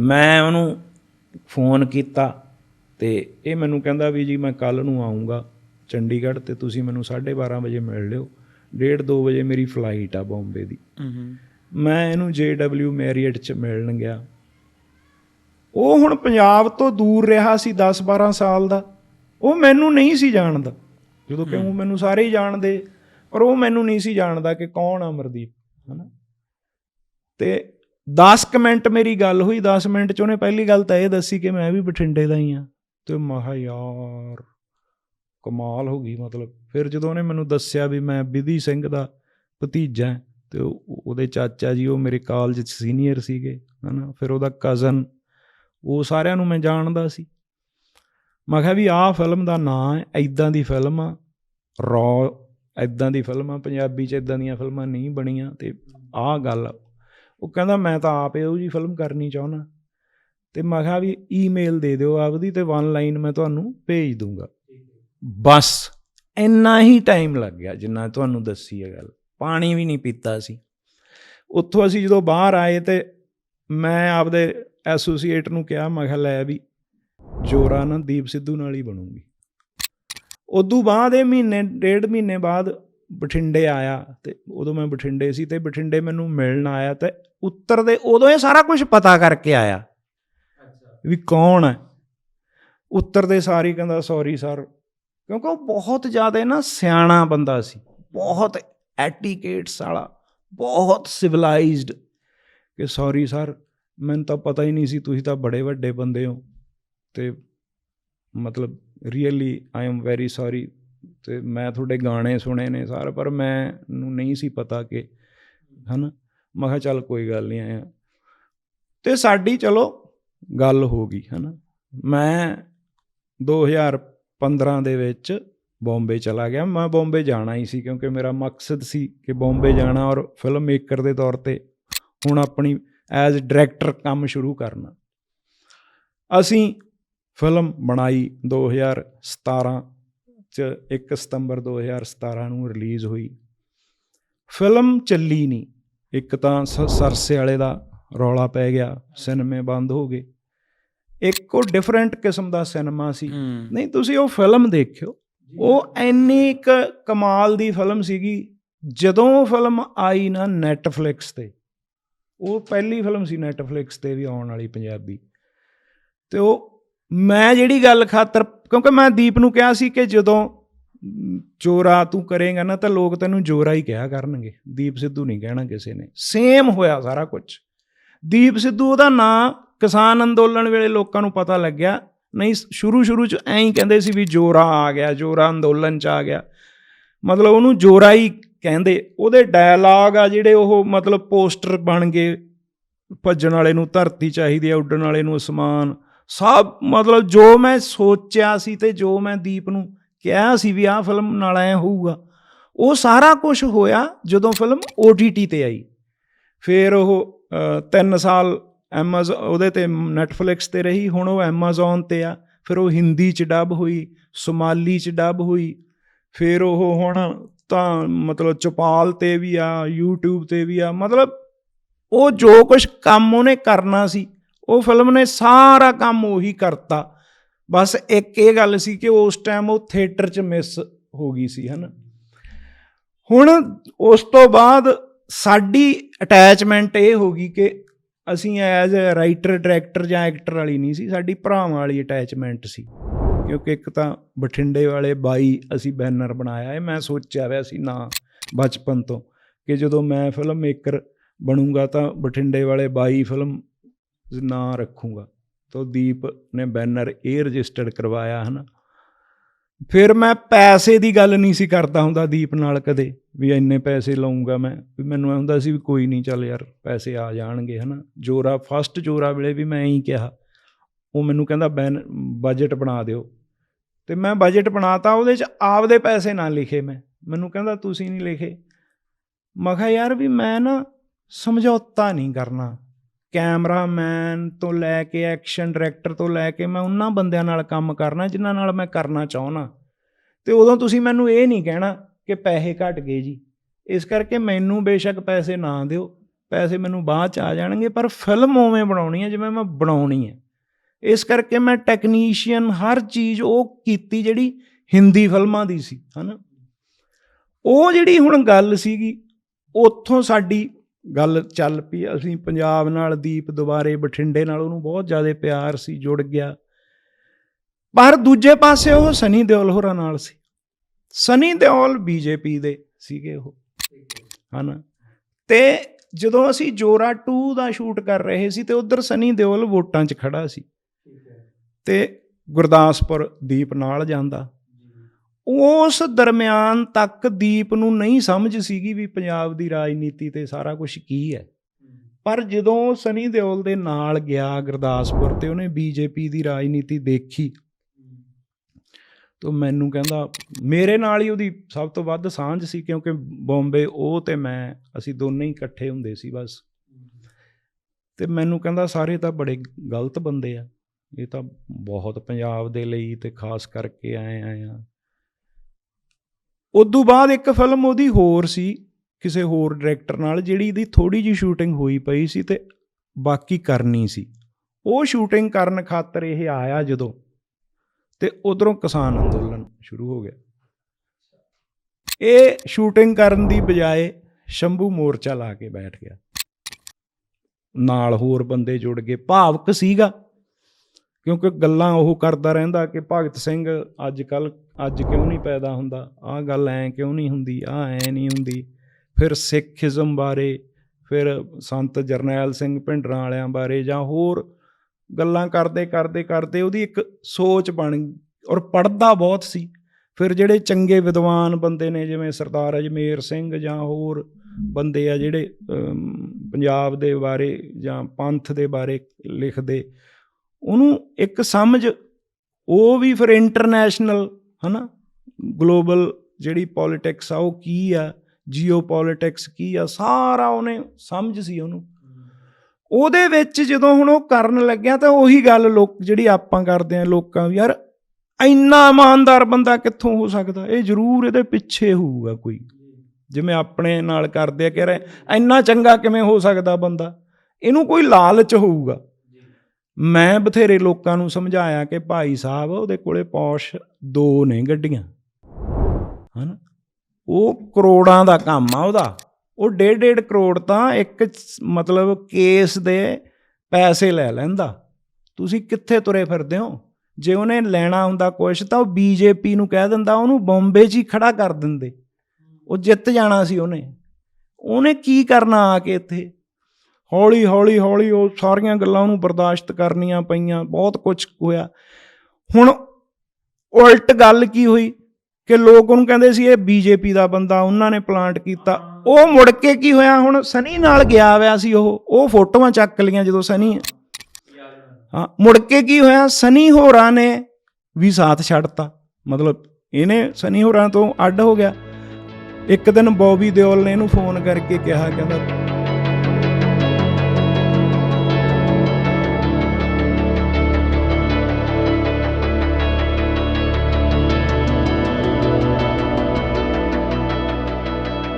ਮੈਂ ਉਹਨੂੰ ਫੋਨ ਕੀਤਾ ਤੇ ਇਹ ਮੈਨੂੰ ਕਹਿੰਦਾ ਵੀ ਜੀ ਮੈਂ ਕੱਲ ਨੂੰ ਆਉਂਗਾ ਚੰਡੀਗੜ੍ਹ ਤੇ ਤੁਸੀਂ ਮੈਨੂੰ 12:30 ਵਜੇ ਮਿਲ ਲਿਓ 1:30 2 ਵਜੇ ਮੇਰੀ ਫਲਾਈਟ ਆ ਬੰਬੇ ਦੀ। ਮੈਂ ਇਹਨੂੰ JW ਮੈਰੀਅਟ ਚ ਮਿਲਣ ਗਿਆ। ਉਹ ਹੁਣ ਪੰਜਾਬ ਤੋਂ ਦੂਰ ਰਿਹਾ ਸੀ 10 12 ਸਾਲ ਦਾ। ਉਹ ਮੈਨੂੰ ਨਹੀਂ ਸੀ ਜਾਣਦਾ। ਜਦੋਂ ਕਿ ਉਹ ਮੈਨੂੰ ਸਾਰੇ ਹੀ ਜਾਣਦੇ ਪਰ ਉਹ ਮੈਨੂੰ ਨਹੀਂ ਸੀ ਜਾਣਦਾ ਕਿ ਕੌਣ ਆ ਅਮਰਦੀਪ ਹਨਾ? ਤੇ 10 ਕੁ ਮਿੰਟ ਮੇਰੀ ਗੱਲ ਹੋਈ 10 ਮਿੰਟ ਚ ਉਹਨੇ ਪਹਿਲੀ ਗੱਲ ਤਾਂ ਇਹ ਦੱਸੀ ਕਿ ਮੈਂ ਵੀ ਬਠਿੰਡੇ ਦਾ ਹੀ ਆ ਤੇ ਮਹਾ ਯਾਰ, ਕਮਾਲ ਹੋ ਗਈ ਮਤਲਬ। ਫਿਰ ਜਦੋਂ ਉਹਨੇ ਮੈਨੂੰ ਦੱਸਿਆ ਵੀ ਮੈਂ ਵਿਧੀ ਸਿੰਘ ਦਾ ਭਤੀਜਾ ਹਾਂ, ਤੇ ਉਹਦੇ ਚਾਚਾ ਜੀ, ਉਹ ਮੇਰੇ ਕਾਲਜ ਚ ਸੀਨੀਅਰ ਸੀਗੇ, ਹਨਾ? ਫਿਰ ਉਹਦਾ ਕਜ਼ਨ ਉਹ ਸਾਰਿਆਂ ਨੂੰ ਮੈਂ ਜਾਣਦਾ ਸੀ। ਮੈਂ ਕਿਹਾ ਵੀ ਆਹ ਫਿਲਮ ਦਾ ਨਾਂ ਹੈ ਐਦਾਂ ਦੀ ਫਿਲਮ ਆ ਰੌ ਐਦਾਂ ਦੀ ਫਿਲਮ ਆ, ਪੰਜਾਬੀ ਚ ਐਦਾਂ ਦੀਆਂ ਫਿਲਮਾਂ ਨਹੀਂ ਬਣੀਆਂ, ਤੇ ਆਹ ਗੱਲ ਉਹ ਕਹਿੰਦਾ, ਮੈਂ ਤਾਂ ਆਪ ਇਹੋ ਜੀ ਫਿਲਮ ਕਰਨੀ ਚਾਹੁੰਦਾ ਤੇ ਮੈਂ ਕਿਹਾ ਵੀ ਈਮੇਲ ਦੇ ਦਿਓ ਆਪਦੀ ਤੇ ਵਨ ਲਾਈਨ ਮੈਂ ਤੁਹਾਨੂੰ ਭੇਜ ਦੂੰਗਾ। ਬਸ ਇੰਨਾ ਹੀ ਟਾਈਮ ਲੱਗ ਗਿਆ ਜਿੰਨਾ ਤੁਹਾਨੂੰ ਦੱਸੀ ਹੈ ਗੱਲ। ਪਾਣੀ ਵੀ ਨਹੀਂ ਪੀਤਾ ਸੀ। ਉੱਥੋਂ ਅਸੀਂ ਜਦੋਂ ਬਾਹਰ ਆਏ ਤੇ ਮੈਂ ਆਪਦੇ ਐਸੋਸੀਏਟ ਨੂੰ ਕਿਹਾ, ਮੈਂ ਕਿਹਾ, ਲੈ ਵੀ ਜੋਰਾ ਨਾ ਦੀਪ ਸਿੱਧੂ ਨਾਲ ਹੀ ਬਣੂਗੀ। ਉਦੋਂ ਬਾਅਦ ਇਹ ਮਹੀਨੇ, ਡੇਢ ਮਹੀਨੇ ਬਾਅਦ ਬਠਿੰਡੇ ਆਇਆ ਤੇ ਉਦੋਂ ਮੈਂ ਬਠਿੰਡੇ ਸੀ ਤੇ ਬਠਿੰਡੇ ਮੈਨੂੰ ਮਿਲਣ ਆਇਆ ਤੇ ਉੱਤਰ ਦੇ ਉਦੋਂ ਇਹ ਸਾਰਾ ਕੁਝ ਪਤਾ ਕਰਕੇ ਆਇਆ ਵੀ ਕੌਣ ਹੈ। ਉੱਤਰ ਦੇ ਸਾਰੀ ਕਹਿੰਦਾ ਸੌਰੀ ਸਰ ਕਿਉਂਕਿ ਉਹ ਬਹੁਤ ਜ਼ਿਆਦਾ ਨਾ ਸਿਆਣਾ ਬੰਦਾ ਸੀ। ਬਹੁਤ ਐਟੀਕੇਟਸ ਵਾਲਾ ਬਹੁਤ ਸਿਵਲਾਈਜ਼ਡ ਕਿ ਸੌਰੀ ਸਰ ਮੈਨੂੰ ਤਾਂ ਪਤਾ ਹੀ ਨਹੀਂ ਸੀ ਤੁਸੀਂ ਤਾਂ ਬੜੇ ਵੱਡੇ ਬੰਦੇ ਹੋ ਤੇ ਮਤਲਬ really I am very sorry ਤੇ ਮੈਂ ਤੁਹਾਡੇ ਗਾਣੇ ਸੁਣੇ ਨੇ ਸਾਰੇ, ਪਰ ਮੈਂ ਨੂੰ ਨਹੀਂ ਸੀ ਪਤਾ ਕਿ, ਹਨਾ? ਮੈਂ ਕਿਹਾ ਚੱਲ ਕੋਈ ਗੱਲ ਨਹੀਂ ਆਇਆ। ਤੇ ਸਾਡੀ ਚਲੋ ਗੱਲ ਹੋ ਗਈ, ਹਨਾ? ਮੈਂ 2015 ਦੇ ਵਿੱਚ ਬੰਬੇ ਚਲਾ ਗਿਆ। ਮੈਂ ਬੰਬੇ ਜਾਣਾ ਹੀ ਸੀ ਕਿਉਂਕਿ ਮੇਰਾ ਮਕਸਦ ਸੀ ਕਿ ਬੰਬੇ ਜਾਣਾ ਔਰ ਫਿਲਮ ਮੇਕਰ ਦੇ ਤੌਰ ਤੇ ਹੁਣ ਆਪਣੀ ਐਜ਼ ਡਾਇਰੈਕਟਰ ਕੰਮ ਸ਼ੁਰੂ ਕਰਨਾ। ਅਸੀਂ ਫਿਲਮ ਬਣਾਈ 2017 ਚ 1 ਸਤੰਬਰ 2017 ਨੂੰ ਰਿਲੀਜ਼ ਹੋਈ। ਫਿਲਮ ਚੱਲੀ ਨਹੀਂ। ਇੱਕ ਤਾਂ ਸਰਸੇ ਵਾਲੇ ਦਾ ਰੌਲਾ ਪੈ ਗਿਆ ਸਿਨੇਮੇ ਬੰਦ ਹੋ ਗਏ। ਇੱਕ ਉਹ ਡਿਫਰੈਂਟ ਕਿਸਮ ਦਾ ਸਿਨੇਮਾ ਸੀ। ਨਹੀਂ ਤੁਸੀਂ ਉਹ ਫਿਲਮ ਦੇਖਿਓ। ਉਹ ਇੰਨੀ ਕੁ ਕਮਾਲ ਦੀ ਫਿਲਮ ਸੀਗੀ ਜਦੋਂ ਉਹ ਫਿਲਮ ਆਈ ਨਾ ਨੈਟਫਲਿਕਸ ਤੇ। ਉਹ ਪਹਿਲੀ ਫਿਲਮ ਸੀ ਨੈਟਫਲਿਕਸ ਤੇ ਵੀ ਆਉਣ ਵਾਲੀ ਪੰਜਾਬੀ। ਤੇ ਉਹ ਮੈਂ ਜਿਹੜੀ ਗੱਲ ਖਾਤਰ ਕਿਉਂਕਿ ਮੈਂ ਦੀਪ ਨੂੰ ਕਿਹਾ ਸੀ ਕਿ ਜਦੋਂ ਮ, ਜੋਰਾ ਤੂੰ ਕਰੇਗਾ ਨਾ ਤਾਂ ਲੋਕ ਤੈਨੂੰ ਜੋਰਾ ਹੀ ਕਿਹਾ ਕਰਨਗੇ। ਦੀਪ ਸਿੱਧੂ ਨਹੀਂ ਕਹਿਣਾ ਕਿਸੇ ਨੇ। ਸੇਮ ਹੋਇਆ ਸਾਰਾ ਕੁਝ। ਦੀਪ ਸਿੱਧੂ ਉਹਦਾ ਨਾਂ ਕਿਸਾਨ ਅੰਦੋਲਨ ਵੇਲੇ ਲੋਕਾਂ ਨੂੰ ਪਤਾ ਲੱਗਿਆ। ਨਹੀਂ ਸ਼ੁਰੂ ਸ਼ੁਰੂ ਚ ਐਂ ਹੀ ਕਹਿੰਦੇ ਸੀ ਵੀ ਜੋਰਾ ਆ ਗਿਆ ਜੋਰਾ ਅੰਦੋਲਨ ਚ ਆ ਗਿਆ। ਮਤਲਬ ਉਹਨੂੰ ਜੋਰਾ ਹੀ ਕਹਿੰਦੇ। ਉਹਦੇ ਡਾਇਲਾਗ ਆ ਜਿਹੜੇ ਉਹ ਮਤਲਬ ਪੋਸਟਰ ਬਣ ਗਏ। ਭੱਜਣ ਵਾਲੇ ਨੂੰ ਧਰਤੀ ਚਾਹੀਦੀ ਆ ਉੱਡਣ ਵਾਲੇ ਨੂੰ ਅਸਮਾਨ। ਸਭ ਮਤਲਬ ਜੋ ਮੈਂ ਸੋਚਿਆ ਸੀ ਤੇ ਜੋ ਮੈਂ ਦੀਪ ਨੂੰ ਕਿਹਾ ਸੀ ਵੀ ਆਹ ਫਿਲਮ ਨਾਲ ਐ ਹੋਊਗਾ, ਉਹ ਸਾਰਾ ਕੁਝ ਹੋਇਆ ਜਦੋਂ ਫਿਲਮ OTT ਤੇ ਆਈ। ਫਿਰ ਉਹ 3 ਸਾਲ ਐਮਾਜ਼ਨ ਉਹਦੇ ਤੇ ਨੈਟਫਲਿਕਸ ਤੇ ਰਹੀ, ਹੁਣ ਉਹ ਐਮਾਜ਼ਨ ਤੇ ਆ। ਫਿਰ ਉਹ ਹਿੰਦੀ ਚ ਡਬ ਹੋਈ, ਸੋਮਾਲੀ ਚ ਡਬ ਹੋਈ। ਫਿਰ ਉਹ ਹੁਣ ਤਾਂ ਮਤਲਬ ਚਪਾਲ ਤੇ ਵੀ ਆ, YouTube ਤੇ ਵੀ ਆ। ਮਤਲਬ ਉਹ ਜੋ ਕੁਝ ਕੰਮ ਉਹਨੇ ਕਰਨਾ ਸੀ ਉਹ ਫਿਲਮ ਨੇ ਸਾਰਾ ਕੰਮ ਉਹੀ ਕਰਤਾ। ਬਸ ਇੱਕ ਇਹ ਗੱਲ ਸੀ ਕਿ ਉਸ ਟਾਈਮ ਉਹ ਥੀਏਟਰ 'ਚ ਮਿਸ ਹੋ ਗਈ ਸੀ, ਹਨਾ। ਹੁਣ ਉਸ ਤੋਂ ਬਾਅਦ ਸਾਡੀ ਅਟੈਚਮੈਂਟ ਇਹ ਹੋ ਗਈ ਕਿ ਅਸੀਂ ਐਜ਼ ਅ ਰਾਈਟਰ ਡਾਇਰੈਕਟਰ ਜਾਂ ਐਕਟਰ ਵਾਲੀ ਨਹੀਂ ਸੀ, ਸਾਡੀ ਭਰਾਵਾਂ ਵਾਲੀ ਅਟੈਚਮੈਂਟ ਸੀ। ਕਿਉਂਕਿ ਇੱਕ ਤਾਂ ਬਠਿੰਡੇ ਵਾਲੇ ਬਾਈ ਅਸੀਂ ਬੈਨਰ ਬਣਾਇਆ ਹੈ ਮੈਂ ਸੋਚਿਆ ਹੋਇਆ ਸੀ ਨਾ ਬਚਪਨ ਤੋਂ ਕਿ ਜਦੋਂ ਮੈਂ ਫਿਲਮ ਮੇਕਰ ਬਣੂੰਗਾ ਤਾਂ ਬਠਿੰਡੇ ਵਾਲੇ ਬਾਈ ਫਿਲਮ ਨਾਂ ਰੱਖੂੰਗਾ। ਤਾਂ ਦੀਪ ਨੇ ਬੈਨਰ ਇਹ ਰਜਿਸਟਰਡ ਕਰਵਾਇਆ, ਹਨਾ। ਫਿਰ ਮੈਂ ਪੈਸੇ ਦੀ ਗੱਲ ਨਹੀਂ ਸੀ ਕਰਦਾ ਹੁੰਦਾ ਦੀਪ ਨਾਲ ਕਦੇ, ਵੀ ਇੰਨੇ ਪੈਸੇ ਲਾਉਂਗਾ ਮੈਂ। ਵੀ ਮੈਨੂੰ ਐਂ ਹੁੰਦਾ ਸੀ ਵੀ ਕੋਈ ਨਹੀਂ, ਚੱਲ ਯਾਰ ਪੈਸੇ ਆ ਜਾਣਗੇ, ਹਨਾ। ਜੋਰਾ ਫਸਟ ਜੋਰਾ ਵੇਲੇ ਵੀ ਮੈਂ ਇਹੀ ਕਿਹਾ। ਉਹ ਮੈਨੂੰ ਕਹਿੰਦਾ, ਬੈਨ ਬਜਟ ਬਣਾ ਦਿਓ। ਤੇ ਮੈਂ ਬਜਟ ਬਣਾਤਾ, ਉਹਦੇ ਚ ਆਪਦੇ ਪੈਸੇ ਨਾ ਲਿਖੇ ਮੈਂ। ਮੈਨੂੰ ਕਹਿੰਦਾ, ਤੁਸੀਂ ਨਹੀਂ ਲਿਖੇ? ਮੈਂ ਕਿਹਾ, ਯਾਰ ਵੀ ਮੈਂ ਨਾ ਸਮਝੌਤਾ ਨਹੀਂ ਕਰਨਾ। ਕੈਮਰਾਮੈਨ ਤੋਂ ਲੈ ਕੇ ਐਕਸ਼ਨ ਡਾਇਰੈਕਟਰ ਤੋਂ ਲੈ ਕੇ ਮੈਂ ਉਹਨਾਂ ਬੰਦਿਆਂ ਨਾਲ ਕੰਮ ਕਰਨਾ, ਜਿਨ੍ਹਾਂ ਨਾਲ ਮੈਂ ਕਰਨਾ ਚਾਹੁੰਦਾ। ਤੇ ਉਦੋਂ ਤੁਸੀਂ ਮੈਨੂੰ ਇਹ ਨਹੀਂ ਕਹਿਣਾ ਕਿ ਪੈਸੇ ਘਟ ਗਏ ਜੀ। ਇਸ ਕਰਕੇ ਮੈਨੂੰ ਬੇਸ਼ੱਕ ਪੈਸੇ ਨਾ ਦਿਓ। ਪੈਸੇ ਮੈਨੂੰ ਬਾਅਦ ਚ ਆ ਜਾਣਗੇ, ਪਰ ਫਿਲਮ ਉਵੇਂ ਬਣਾਉਣੀ ਹੈ ਜਿਵੇਂ ਮੈਂ ਬਣਾਉਣੀ ਹੈ ਇਸ ਕਰਕੇ ਮੈਂ ਟੈਕਨੀਸ਼ੀਅਨ ਹਰ ਚੀਜ਼ ਉਹ ਕੀਤੀ ਜਿਹੜੀ ਹਿੰਦੀ ਫਿਲਮਾਂ ਦੀ ਸੀ, ਹਨਾ। ਉਹ ਜਿਹੜੀ ਹੁਣ ਗੱਲ ਸੀਗੀ, ਉੱਥੋਂ ਸਾਡੀ ਗੱਲ ਚੱਲ ਪਈ ਅਸੀਂ ਪੰਜਾਬ ਨਾਲ ਦੀਪ ਦੁਬਾਰੇ ਬਠਿੰਡੇ ਨਾਲ ਉਹਨੂੰ ਬਹੁਤ ਜ਼ਿਆਦਾ ਪਿਆਰ ਸੀ ਜੁੜ ਗਿਆ। ਪਰ ਦੂਜੇ ਪਾਸੇ ਉਹ ਸਨੀ ਦਿਓਲ ਹੋਰਾਂ ਨਾਲ ਸੀ। ਸਨੀ ਦਿਓਲ ਬੀਜੇਪੀ ਦੇ ਸੀਗੇ ਉਹ। ਹਨਾ? ਤੇ ਜਦੋਂ ਅਸੀਂ ਜੋਰਾ 2 ਦਾ ਸ਼ੂਟ ਕਰ ਰਹੇ ਸੀ ਤੇ ਉਧਰ ਸਨੀ ਦਿਓਲ ਵੋਟਾਂ 'ਚ ਖੜਾ ਸੀ। ਤੇ ਗੁਰਦਾਸਪੁਰ ਦੀਪ ਨਾਲ ਜਾਂਦਾ। ਉਸ ਦਰਮਿਆਨ ਤੱਕ ਦੀਪ ਨੂੰ ਨਹੀਂ ਸਮਝ ਸੀਗੀ ਵੀ ਪੰਜਾਬ ਦੀ ਰਾਜਨੀਤੀ ਤੇ ਸਾਰਾ ਕੁਝ ਕੀ ਹੈ। ਪਰ ਜਦੋਂ ਸਨੀ ਦਿਓਲ ਦੇ ਨਾਲ ਗਿਆ ਗੁਰਦਾਸਪੁਰ ਤੇ ਉਹਨੇ ਬੀਜੇਪੀ ਦੀ ਰਾਜਨੀਤੀ ਦੇਖੀ ਤਾਂ ਮੈਨੂੰ ਕਹਿੰਦਾ, ਮੇਰੇ ਨਾਲ ਹੀ ਉਹਦੀ ਸਭ ਤੋਂ ਵੱਧ ਸਾਂਝ ਸੀ ਕਿਉਂਕਿ ਬੰਬੇ ਉਹ ਤੇ ਮੈਂ, ਅਸੀਂ ਦੋਨੇ ਹੀ ਇਕੱਠੇ ਹੁੰਦੇ ਸੀ ਬਸ। ਤੇ ਮੈਨੂੰ ਕਹਿੰਦਾ, ਸਾਰੇ ਤਾਂ ਬੜੇ ਗਲਤ ਬੰਦੇ ਆ। ਇਹ ਤਾਂ ਬਹੁਤ ਪੰਜਾਬ ਦੇ ਲਈ ਤੇ ਖਾਸ ਕਰਕੇ ਆਏ ਆਏ ਆ। ਉਦੋਂ ਬਾਅਦ ਇੱਕ ਫਿਲਮ ਉਹਦੀ ਹੋਰ ਸੀ, ਕਿਸੇ ਹੋਰ ਡਾਇਰੈਕਟਰ ਨਾਲ, ਜਿਹੜੀ ਦੀ ਥੋੜੀ ਜੀ ਸ਼ੂਟਿੰਗ ਹੋਈ ਪਈ ਸੀ ਤੇ ਬਾਕੀ ਕਰਨੀ ਸੀ। ਉਹ ਸ਼ੂਟਿੰਗ ਕਰਨ ਖਾਤਰ ਇਹ ਆਇਆ ਜਦੋਂ ਤੇ ਉਧਰੋਂ ਕਿਸਾਨ ਅੰਦੋਲਨ ਸ਼ੁਰੂ ਹੋ ਗਿਆ। ਇਹ ਸ਼ੂਟਿੰਗ ਕਰਨ ਦੀ ਬਜਾਏ ਸ਼ੰਭੂ ਮੋਰਚਾ ਲਾ ਕੇ ਬੈਠ ਗਿਆ। ਨਾਲ ਹੋਰ ਬੰਦੇ ਜੁੜ ਗਏ। ਭਾਵਕ ਸੀਗਾ ਕਿਉਂਕਿ ਗੱਲਾਂ ਉਹ ਕਰਦਾ ਰਹਿੰਦਾ ਕਿ ਭਗਤ ਸਿੰਘ ਅੱਜ ਕੱਲ ਅੱਜ ਕਿਉਂ ਨਹੀਂ ਪੈਦਾ ਹੁੰਦਾ? ਆਹ ਗੱਲ ਐ ਕਿਉਂ ਨਹੀਂ ਹੁੰਦੀ? ਆਹ ਐ ਨਹੀਂ ਹੁੰਦੀ। ਫਿਰ ਸਿੱਖੀਜ਼ਮ ਬਾਰੇ, ਫਿਰ ਸੰਤ ਜਰਨੈਲ ਸਿੰਘ ਭਿੰਡਰਾਂ ਵਾਲਿਆਂ ਬਾਰੇ ਜਾਂ ਹੋਰ ਗੱਲਾਂ ਕਰਦੇ ਕਰਦੇ ਕਰਦੇ ਉਹਦੀ ਇੱਕ ਸੋਚ ਬਣ ਗਈ ਔਰ ਪੜਦਾ ਬਹੁਤ ਸੀ। ਫਿਰ ਜਿਹੜੇ ਚੰਗੇ ਵਿਦਵਾਨ ਬੰਦੇ ਨੇ ਜਿਵੇਂ ਸਰਦਾਰ ਅਜਮੇਰ ਸਿੰਘ ਜਾਂ ਹੋਰ ਬੰਦੇ ਆ ਜਿਹੜੇ ਪੰਜਾਬ ਦੇ ਬਾਰੇ ਜਾਂ ਪੰਥ ਦੇ ਬਾਰੇ ਲਿਖਦੇ ਉਹਨੂੰ ਇੱਕ ਸਮਝ, ਉਹ ਵੀ ਫਿਰ ਇੰਟਰਨੈਸ਼ਨਲ ਹਨਾ? ਗਲੋਬਲ ਜਿਹੜੀ ਪੋਲਿਟਿਕਸ ਆ, ਉਹ ਕੀ ਆ? ਜੀਓ ਪੋਲਿਟਿਕਸ ਕੀ ਆ? ਸਾਰਾ ਉਹਨੇ ਸਮਝ ਸੀ ਉਹਨੂੰ। ਉਹਦੇ ਵਿੱਚ ਜਦੋਂ ਹੁਣ ਉਹ ਕਰਨ ਲੱਗਿਆ ਤਾਂ ਉਹੀ ਗੱਲ ਲੋਕ, ਜਿਹੜੀ ਆਪਾਂ ਕਰਦੇ ਆ ਲੋਕਾਂ ਵੀ, ਯਾਰ ਇੰਨਾ ਇਮਾਨਦਾਰ ਬੰਦਾ ਕਿੱਥੋਂ ਹੋ ਸਕਦਾ? ਇਹ ਜ਼ਰੂਰ ਇਹਦੇ ਪਿੱਛੇ ਹੋਊਗਾ ਕੋਈ। ਜਿਵੇਂ ਆਪਣੇ ਨਾਲ ਕਰਦੇ ਆ, ਕਹਿ ਰਹੇ, ਇੰਨਾ ਚੰਗਾ ਕਿਵੇਂ ਹੋ ਸਕਦਾ ਬੰਦਾ? ਇਹਨੂੰ ਕੋਈ ਲਾਲਚ ਹੋਊਗਾ। ਮੈਂ ਬਥੇਰੇ ਲੋਕਾਂ ਨੂੰ ਸਮਝਾਇਆ ਕਿ ਭਾਈ ਸਾਹਿਬ, ਉਹਦੇ ਕੋਲੇ ਪੌਸ਼ ਦੋ ਨੇ ਗੱਡੀਆਂ। ਹਨ? ਉਹ ਕਰੋੜਾਂ ਦਾ ਕੰਮ ਆ ਉਹਦਾ। ਉਹ ਡੇਢ ਡੇਢ ਕਰੋੜ ਤਾਂ ਇੱਕ ਮਤਲਬ ਕੇਸ ਦੇ ਪੈਸੇ ਲੈ ਲੈਂਦਾ। ਤੁਸੀਂ ਕਿੱਥੇ ਤੁਰੇ ਫਿਰਦੇ ਹੋ? ਜੇ ਉਹਨੇ ਲੈਣਾ ਹੁੰਦਾ ਕੁਛ, ਤਾਂ ਉਹ ਬੀਜੇਪੀ ਨੂੰ ਕਹਿ ਦਿੰਦਾ, ਉਹਨੂੰ ਬੰਬੇ 'ਚ ਹੀ ਖੜਾ ਕਰ ਦਿੰਦੇ। ਉਹ ਜਿੱਤ ਜਾਣਾ ਸੀ ਉਹਨੇ। ਉਹਨੇ ਕੀ ਕਰਨਾ ਆ ਕੇ ਇੱਥੇ? ਹੌਲੀ ਹੌਲੀ ਹੌਲੀ ਉਹ ਸਾਰੀਆਂ ਗੱਲਾਂ ਉਹਨੂੰ ਬਰਦਾਸ਼ਤ ਕਰਨੀਆਂ ਪਈਆਂ, ਬਹੁਤ ਕੁਝ ਹੋਇਆ। ਹੁਣ ਉਲਟ ਗੱਲ ਕੀ ਹੋਈ ਕਿ ਲੋਕ ਉਹਨੂੰ ਕਹਿੰਦੇ ਸੀ, ਇਹ ਬੀਜੇਪੀ ਦਾ ਬੰਦਾ, ਉਹਨਾਂ ਨੇ ਪਲਾਂਟ ਕੀਤਾ। ਉਹ ਮੁੜ ਕੇ ਕੀ ਹੋਇਆ? ਹੁਣ ਸਨੀ ਨਾਲ ਗਿਆ ਹੋਇਆ ਸੀ ਉਹ ਉਹ ਫੋਟੋਆਂ ਚੱਕ ਲਈਆਂ ਜਦੋਂ ਸਨੀ ਹਾਂ। ਮੁੜ ਕੇ ਕੀ ਹੋਇਆ? ਸਨੀ ਹੋਰਾਂ ਨੇ ਵੀ ਸਾਥ ਛੱਡਤਾ। ਮਤਲਬ ਇਹਨੇ ਸਨੀ ਹੋਰਾਂ ਤੋਂ ਅੱਡ ਹੋ ਗਿਆ। ਇੱਕ ਦਿਨ ਬੌਬੀ ਦਿਓਲ ਨੇ ਇਹਨੂੰ ਫੋਨ ਕਰਕੇ ਕਿਹਾ, ਕਹਿੰਦਾ